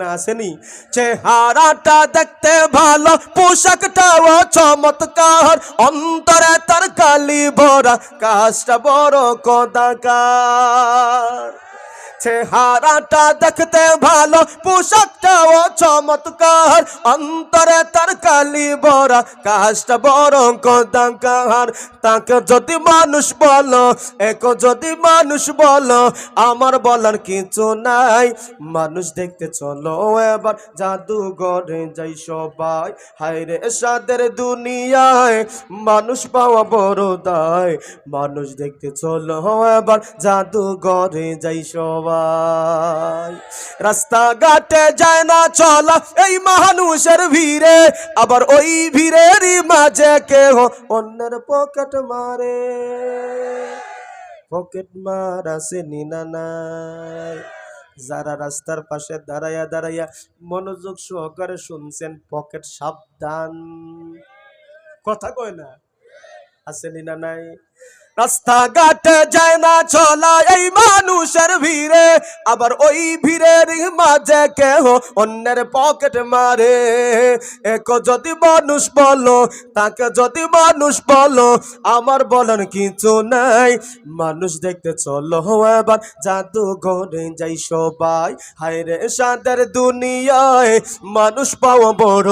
না আসেনি। চেহারাটা দেখতে ভালো পোশাকটাও চমৎকার। অন্তরে তার কালি ভরা কাজটা বড় কদাকার। চেহারাটা দেখতে ভালো, পোশাকটাও চমৎকার। অন্তরে তার কালি ভরা, কাজটা বড় কদাকার। তাকে যদি মানুষ বলো, এক যদি মানুষ বলো, আমার বলার কিছু নাই। মানুষ দেখতে চলো, এবার জাদুঘরে যাই সবাই। হায় রে সাদের দুনিয়ায়, মানুষ পাওয়া বড় দায়। মানুষ দেখতে চলো, এবার জাদুঘরে যাই সবাই। রাস্তাঘাটে যায় না চলা এই মানুষের ভিড়ে, আবার ওই ভিড়ের মাঝে কেহ অন্যের পকেট মারে। পকেট মার আছে নিনানাই যারা রাস্তার পাশে দাঁড়াইয়া দাঁড়াইয়া মনোযোগ সহকারে শুনছেন, পকেট সাবধান। কথা কয় না? আছে নিনা নাই? রাস্তা রাস্তাঘাটে যায় না চলা এই ভিড়ে আবার ওই ভিড়ের মাঝে কেহ অন্যের পকেট মারে। এক যদি মানুষ বলো, তাকে যদি মানুষ বলো, আমার বলার কিছু নাই। মানুষ দেখতে চলো এবার জাদু ঘরে যাই সবাই। হায় রে সাদের দুনিয়ায় মানুষ পাওয়া বড়